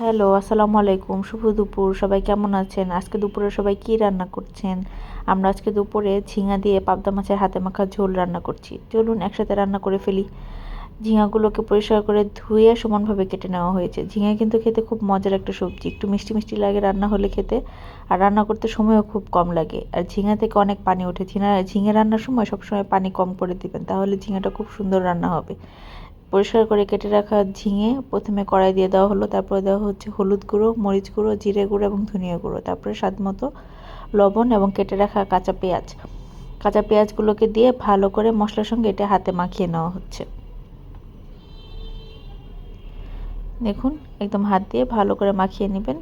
Hello, আসসালামু আলাইকুম। শুভ দুপুর। সবাই কেমন আছেন? আজকে দুপুরে সবাই কি রান্না করছেন? আমরা আজকে দুপুরে ঝিঙা দিয়ে পাবদা মাছের হাতে মাখা ঝোল রান্না করছি। চলুন একসাথে রান্না করে ফেলি। ঝিঙাগুলোকে পরিষ্কার করে ধুয়ে সমানভাবে কেটে নেওয়া হয়েছে। ঝিঙা কিন্তু খেতে খুব মজার একটা সবজি। একটু মিষ্টি মিষ্টি লাগে রান্না হলে খেতে। আর রান্না করতে সময়ও খুব কম লাগে। আর ঝিঙা থেকে অনেক পানি ওঠে। ঝিঙা ঝিঙে রান্নার সময় সবসময় পানি কম করে দিবেন। তাহলে ঝিঙাটা খুব সুন্দর রান্না হবে। পরিষ্কার করে কেটে রাখা ঝিঙে প্রথমে কড়াই দিয়ে দেওয়া হলো, তারপর দেওয়া হচ্ছে হলুদ গুঁড়ো, মরিচ গুঁড়ো, জিরে গুঁড়ো এবং ধনিয়া গুঁড়ো, তারপরে স্বাদ মতো লবণ এবং কেটে রাখা কাঁচা পেঁয়াজ। কাঁচা পেঁয়াজগুলোকে দিয়ে ভালো করে মশলার সঙ্গে এটা হাতে মাখিয়ে নেওয়া হচ্ছে। দেখুন, একদম হাত দিয়ে ভালো করে মাখিয়ে নেবেন।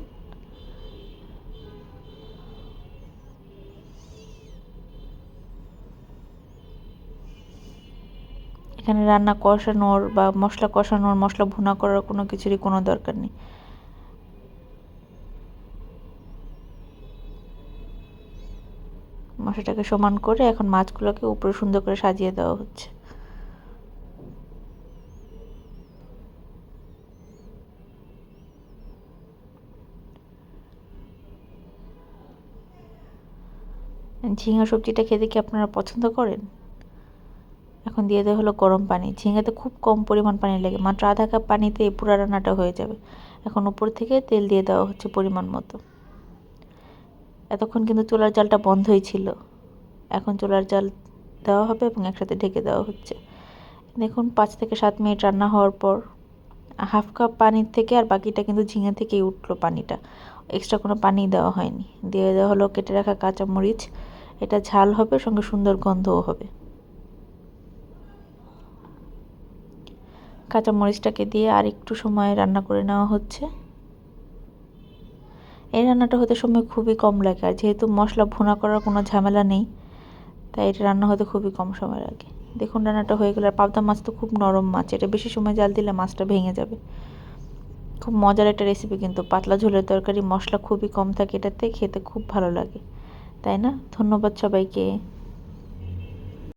এখানে রান্না কষানোর বা মশলা কষানোর, মশলা ভুনা করার কোনো কিছুরই কোনো দরকার নেই। মশলাটাকে সমান করে এখন মাছগুলোকে উপরে সুন্দর করে সাজিয়ে দেওয়া হচ্ছে। ঝিঙা সবজিটা খেতে কি আপনারা পছন্দ করেন? এখন দিয়ে দেওয়া হলো গরম পানি। ঝিঙাতে খুব কম পরিমাণ পানি লাগে, মাত্র আধা কাপ পানিতে এই পুরো রান্নাটা হয়ে যাবে। এখন উপর থেকে তেল দিয়ে দেওয়া হচ্ছে পরিমাণ মতো। এতক্ষণ কিন্তু চুলার জালটা বন্ধই ছিল। এখন চুলার জাল দেওয়া হবে এবং একসাথে ঢেকে দেওয়া হচ্ছে। দেখুন, পাঁচ থেকে সাত মিনিট রান্না হওয়ার পর হাফ কাপ পানির থেকে আর বাকিটা কিন্তু ঝিঙে থেকেই উঠল পানিটা। এক্সট্রা কোনো পানি দেওয়া হয়নি। দিয়ে দেওয়া হলো কেটে রাখা কাঁচামরিচ। এটা ঝাল হবে, সঙ্গে সুন্দর গন্ধও হবে। কাঁচা মরিচটাকে দিয়ে আর একটু সময় রান্না করে নেওয়া হচ্ছে। এই রান্নাটা হতে সময় খুবই কম লাগে, আর যেহেতু মশলা ভুনা করার কোনো ঝামেলা নেই, তাই এটা রান্না হতে খুবই কম সময় লাগে। দেখুন রান্নাটা হয়ে গেলে আর পাবদা মাছ তো খুব নরম মাছ, এটা বেশি সময় জাল দিলে মাছটা ভেঙে যাবে। খুব মজার একটা রেসিপি কিন্তু, পাতলা ঝোলের তরকারি মশলা খুবই কম থাকে এটাতে, খেতে খুব ভালো লাগে। তাই না? ধন্যবাদ সবাইকে।